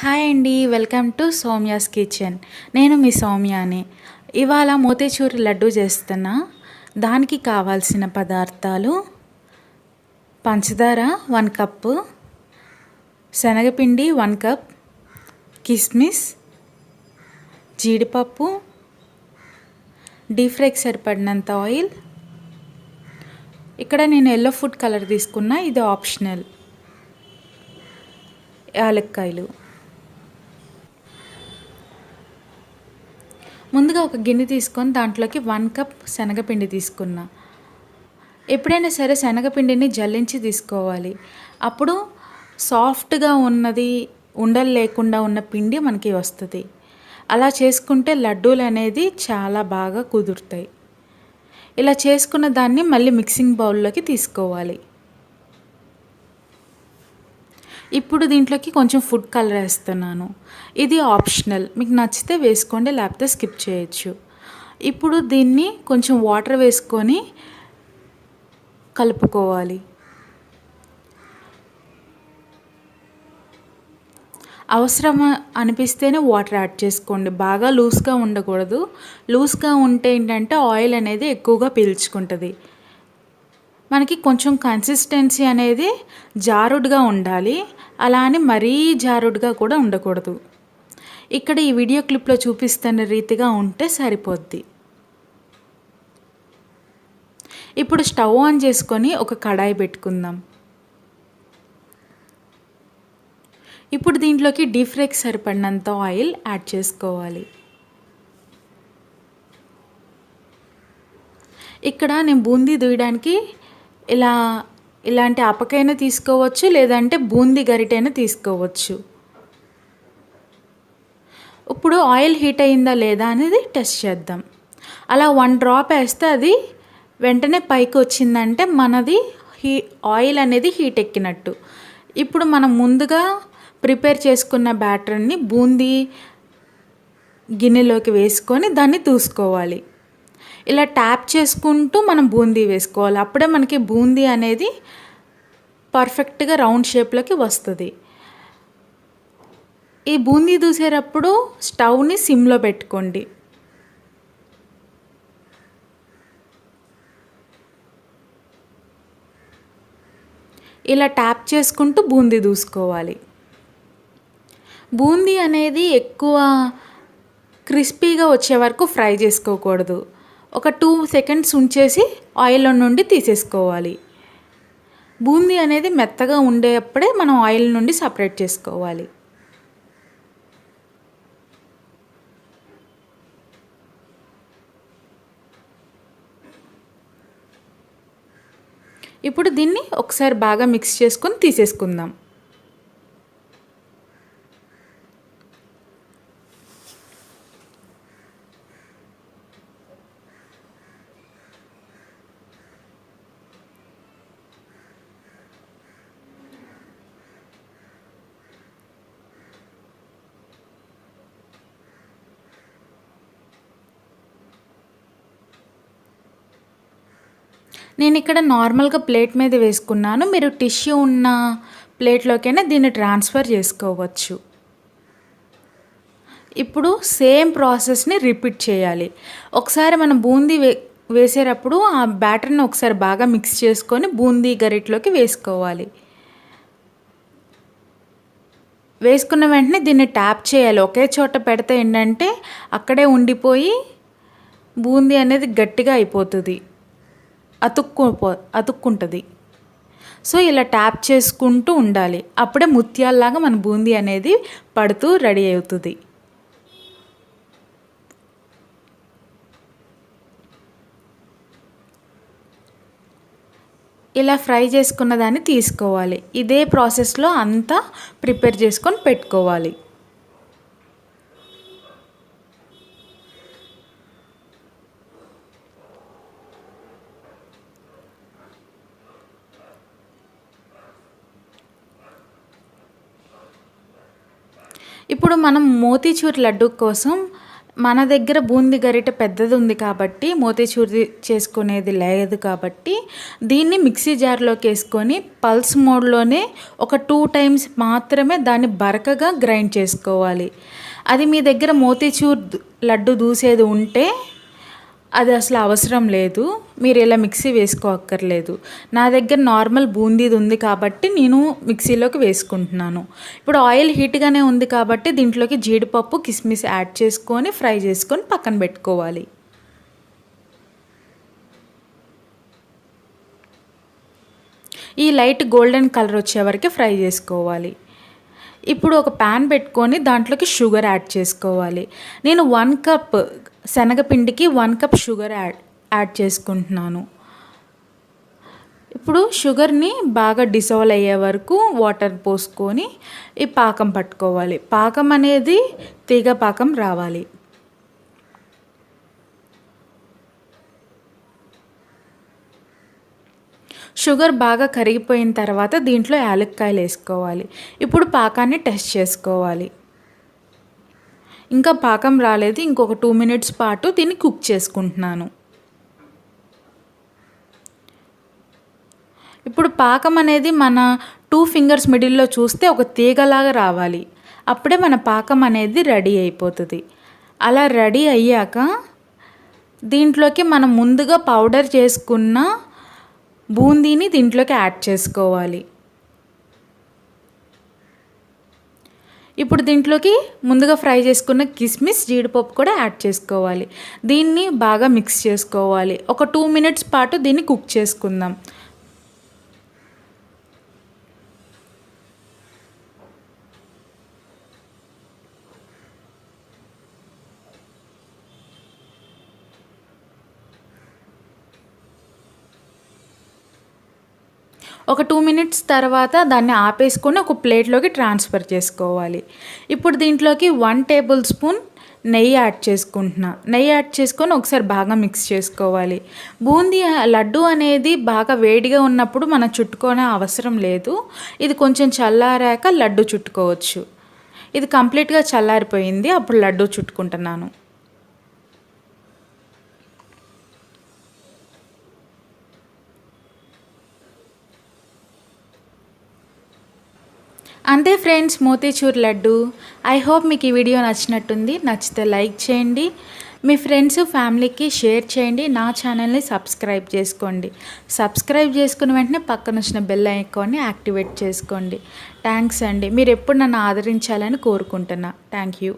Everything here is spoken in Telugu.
హాయ్ అండి వెల్కమ్ టు సౌమ్యాస్ కిచెన్. నేను మీ సౌమ్యాని. ఇవాళ మోతేచూర్ లడ్డు చేస్తున్నా. దానికి కావాల్సిన పదార్థాలు పంచదార వన్ కప్పు శనగపిండి వన్ కప్ కిస్మిస్ జీడిపప్పు డీప్ ఫ్రైకి సరిపడినంత ఆయిల్. ఇక్కడ నేను ఎల్లో ఫుడ్ కలర్ తీసుకున్నా ఇది ఆప్షనల్. యాలక్కాయలు. ముందుగా ఒక గిన్నె తీసుకొని దాంట్లోకి వన్ కప్ శనగపిండి తీసుకున్నా. ఎప్పుడైనా సరే శనగపిండిని జల్లించి తీసుకోవాలి. అప్పుడు సాఫ్ట్గా ఉన్నది ఉండలు లేకుండా ఉన్న పిండి మనకి వస్తుంది. అలా చేసుకుంటే లడ్డూలు అనేది చాలా బాగా కుదురుతాయి. ఇలా చేసుకున్న దాన్ని మళ్ళీ మిక్సింగ్ బౌల్లోకి తీసుకోవాలి. ఇప్పుడు దీంట్లోకి కొంచెం ఫుడ్ కలర్ వేస్తున్నాను. ఇది ఆప్షనల్ మీకు నచ్చితే వేసుకోండి లేకపోతే స్కిప్ చేయొచ్చు. ఇప్పుడు దీన్ని కొంచెం వాటర్ వేసుకొని కలుపుకోవాలి. అవసరం అనిపిస్తేనే వాటర్ యాడ్ చేసుకోండి. బాగా లూస్గా ఉండకూడదు. లూస్గా ఉంటే ఏంటంటే ఆయిల్ అనేది ఎక్కువగా పీల్చుకుంటుంది. మనకి కొంచెం కన్సిస్టెన్సీ అనేది జారుడుగా ఉండాలి. అలా అని మరీ జారుడుగా కూడా ఉండకూడదు. ఇక్కడ ఈ వీడియో క్లిప్లో చూపిస్తున్న రీతిగా ఉంటే సరిపోద్ది. ఇప్పుడు స్టవ్ ఆన్ చేసుకొని ఒక కడాయి పెట్టుకుందాం. ఇప్పుడు దీంట్లోకి డీప్ ఫ్రైకి సరిపడినంత ఆయిల్ యాడ్ చేసుకోవాలి. ఇక్కడ నేను బూందీ దూయడానికి ఇలా ఇలాంటి అపకైనా తీసుకోవచ్చు లేదంటే బూందీ గరిటైనా తీసుకోవచ్చు. ఇప్పుడు ఆయిల్ హీట్ అయిందా లేదా అనేది టెస్ట్ చేద్దాం. అలా వన్ డ్రాప్ వేస్తే అది వెంటనే పైకి వచ్చిందంటే మనది హీ ఆయిల్ అనేది హీట్ ఎక్కినట్టు. ఇప్పుడు మనం ముందుగా ప్రిపేర్ చేసుకున్న బ్యాటర్ని బూందీ గిన్నెలోకి వేసుకొని దాన్ని తూసుకోవాలి. ఇలా ట్యాప్ చేసుకుంటూ మనం బూందీ వేసుకోవాలి. అప్పుడే మనకి బూందీ అనేది పర్ఫెక్ట్గా రౌండ్ షేప్లోకి వస్తుంది. ఈ బూందీ దూసేటప్పుడు స్టవ్ని సిమ్లో పెట్టుకోండి. ఇలా ట్యాప్ చేసుకుంటూ బూందీ దూసుకోవాలి. బూందీ అనేది ఎక్కువ క్రిస్పీగా వచ్చే వరకు ఫ్రై చేసుకోకూడదు. ఒక టూ సెకండ్స్ ఉంచేసి ఆయిల్లో నుండి తీసేసుకోవాలి. బూందీ అనేది మెత్తగా ఉండేటప్పుడే మనం ఆయిల్ నుండి సపరేట్ చేసుకోవాలి. ఇప్పుడు దీన్ని ఒకసారి బాగా మిక్స్ చేసుకొని తీసేసుకుందాం. నేను ఇక్కడ నార్మల్గా ప్లేట్ మీద వేసుకున్నాను. మీరు టిష్యూ ఉన్న ప్లేట్లోకైనా దీన్ని ట్రాన్స్ఫర్ చేసుకోవచ్చు. ఇప్పుడు సేమ్ ప్రాసెస్ని రిపీట్ చేయాలి. ఒకసారి మనం బూందీ వే వేసేటప్పుడు ఆ బ్యాటర్ని ఒకసారి బాగా మిక్స్ చేసుకొని బూందీ గరిటలోకి వేసుకోవాలి. వేసుకున్న వెంటనే దీన్ని ట్యాప్ చేయాలి. ఒకే చోట పెడితే ఏంటంటే అక్కడే ఉండిపోయి బూందీ అనేది గట్టిగా అయిపోతుంది. అతుక్కుపో అతుక్కుంటుంది. సో ఇలా ట్యాప్ చేసుకుంటూ ఉండాలి. అప్పుడే ముత్యాల్లాగా మన బూందీ అనేది పడుతూ రెడీ అవుతుంది. ఇలా ఫ్రై చేసుకున్న దాన్ని తీసుకోవాలి. ఇదే ప్రాసెస్లో అంతా ప్రిపేర్ చేసుకొని పెట్టుకోవాలి. ఇప్పుడు మనం మోతీచూర్ లడ్డు కోసం మన దగ్గర బూంది గరిటె పెద్దది ఉంది కాబట్టి మోతీచూర్ చేసుకునేది లేదు కాబట్టి దీన్ని మిక్సీ జార్లోకి వేసుకొని పల్స్ మోడ్లోనే ఒక టూ టైమ్స్ మాత్రమే దాన్ని బరకగా గ్రైండ్ చేసుకోవాలి. అది మీ దగ్గర మోతీచూర్ లడ్డు దూసేది ఉంటే అది అసలు అవసరం లేదు. మీరు ఇలా మిక్సీ వేసుకోక్కర్లేదు. నా దగ్గర నార్మల్ బూందీది ఉంది కాబట్టి నేను మిక్సీలోకి వేసుకుంటున్నాను. ఇప్పుడు ఆయిల్ హీట్గానే ఉంది కాబట్టి దీంట్లోకి జీడిపప్పు కిస్మిస్ యాడ్ చేసుకొని ఫ్రై చేసుకొని పక్కన పెట్టుకోవాలి. ఈ లైట్ గోల్డెన్ కలర్ వచ్చే వరకు ఫ్రై చేసుకోవాలి. ఇప్పుడు ఒక ప్యాన్ పెట్టుకొని దాంట్లోకి షుగర్ యాడ్ చేసుకోవాలి. నేను one cup శనగపిండికి one cup sugar add add చేసుకుంటున్నాను. ఇప్పుడు షుగర్ని బాగా డిసాల్వ్ అయ్యే వరకు వాటర్ పోసుకొని ఈ పాకం పట్టుకోవాలి. పాకం అనేది తీగ పాకం రావాలి. షుగర్ బాగా కరిగిపోయిన తర్వాత దీంట్లో యాలక్కాయలు వేసుకోవాలి. ఇప్పుడు పాకాన్ని టెస్ట్ చేసుకోవాలి. ఇంకా పాకం రాలేదు. ఇంకొక టూ మినిట్స్ పాటు దీన్ని కుక్ చేసుకుంటున్నాను. ఇప్పుడు పాకం అనేది మన టూ ఫింగర్స్ మిడిల్లో చూస్తే ఒక తీగలాగా రావాలి. అప్పుడే మన పాకం అనేది రెడీ అయిపోతుంది. అలా రెడీ అయ్యాక దీంట్లోకి మనం ముందుగా పౌడర్ చేసుకున్న బూందీని దీంట్లోకి యాడ్ చేసుకోవాలి. ఇప్పుడు దీంట్లోకి ముందుగా ఫ్రై చేసుకున్న కిస్మిస్ జీడిపప్పు కూడా యాడ్ చేసుకోవాలి. దీన్ని బాగా మిక్స్ చేసుకోవాలి. ఒక టూ మినిట్స్ పాటు దీన్ని కుక్ చేసుకుందాం. ఒక టూ మినిట్స్ తర్వాత దాన్ని ఆపేసుకొని ఒక ప్లేట్లోకి ట్రాన్స్ఫర్ చేసుకోవాలి. ఇప్పుడు దీంట్లోకి వన్ టేబుల్ స్పూన్ నెయ్యి యాడ్ చేసుకుంటున్నా. నెయ్యి యాడ్ చేసుకొని ఒకసారి బాగా మిక్స్ చేసుకోవాలి. బూందీ లడ్డు అనేది బాగా వేడిగా ఉన్నప్పుడు మనం చుట్టుకోనే అవసరం లేదు. ఇది కొంచెం చల్లారాక లడ్డు చుట్టుకోవచ్చు. ఇది కంప్లీట్గా చల్లారిపోయింది. అప్పుడు లడ్డు చుట్టుకుంటున్నాను. అంతే friends motichoor laddu. I hope మీకు ఈ వీడియో నచ్చినట్టుంది. నచ్చితే లైక్ చేయండి. మీ ఫ్రెండ్స్ ఫ్యామిలీకి షేర్ చేయండి. నా ఛానల్ని సబ్స్క్రైబ్ చేసుకోండి. సబ్స్క్రైబ్ చేసుకున్న వెంటనే పక్కన వచ్చిన బెల్ ఐకాన్ని యాక్టివేట్ చేసుకోండి. థ్యాంక్స్ అండి. మీరు ఎప్పుడు నన్ను ఆదరించాలని కోరుకుంటున్నా. Thank you.